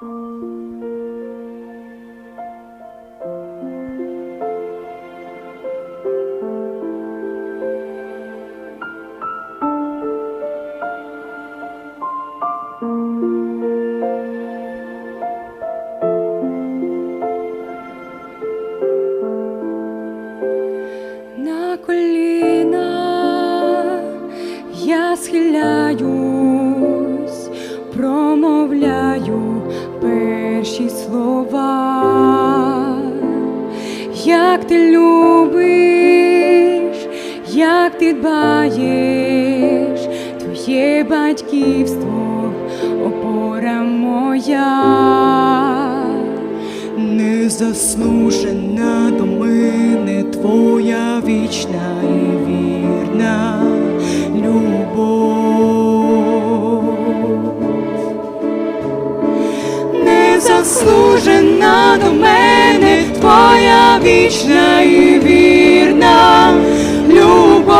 Я схиляюсь, промовляю перші слова, як ти любиш, як ти дбаєш, твоє батьківство, опора моя. Незаслужена до мене твоя вічна і вірна Незаслужена до мене твоя вічна і вірна любов.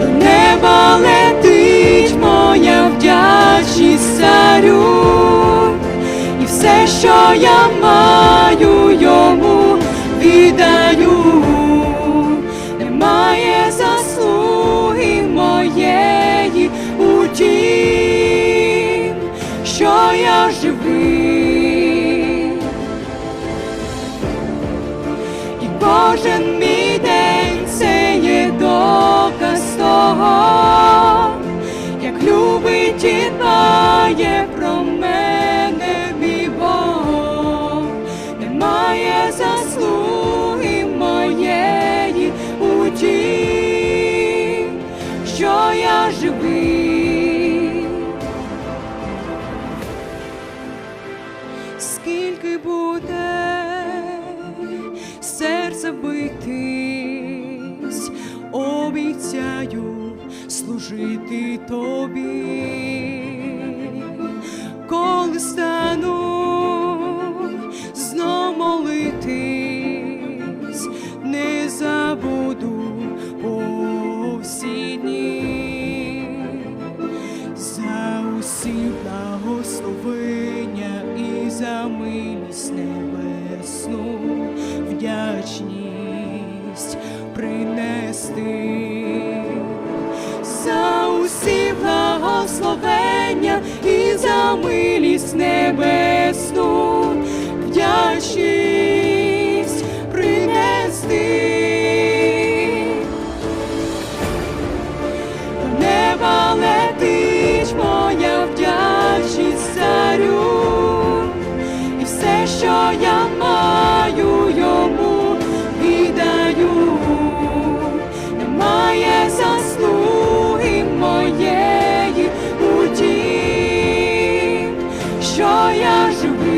До неба летить моя вдячність царю, і все, що я маю йому віддаю, живий. І кожен мій день це є доказ того, як любить і дбає про мене мій Бог. Немає заслуги моєї у тім, що я живий. Буде серце битись, обіцяю служити тобі, за милість небесну вдячність принести. Що я живий.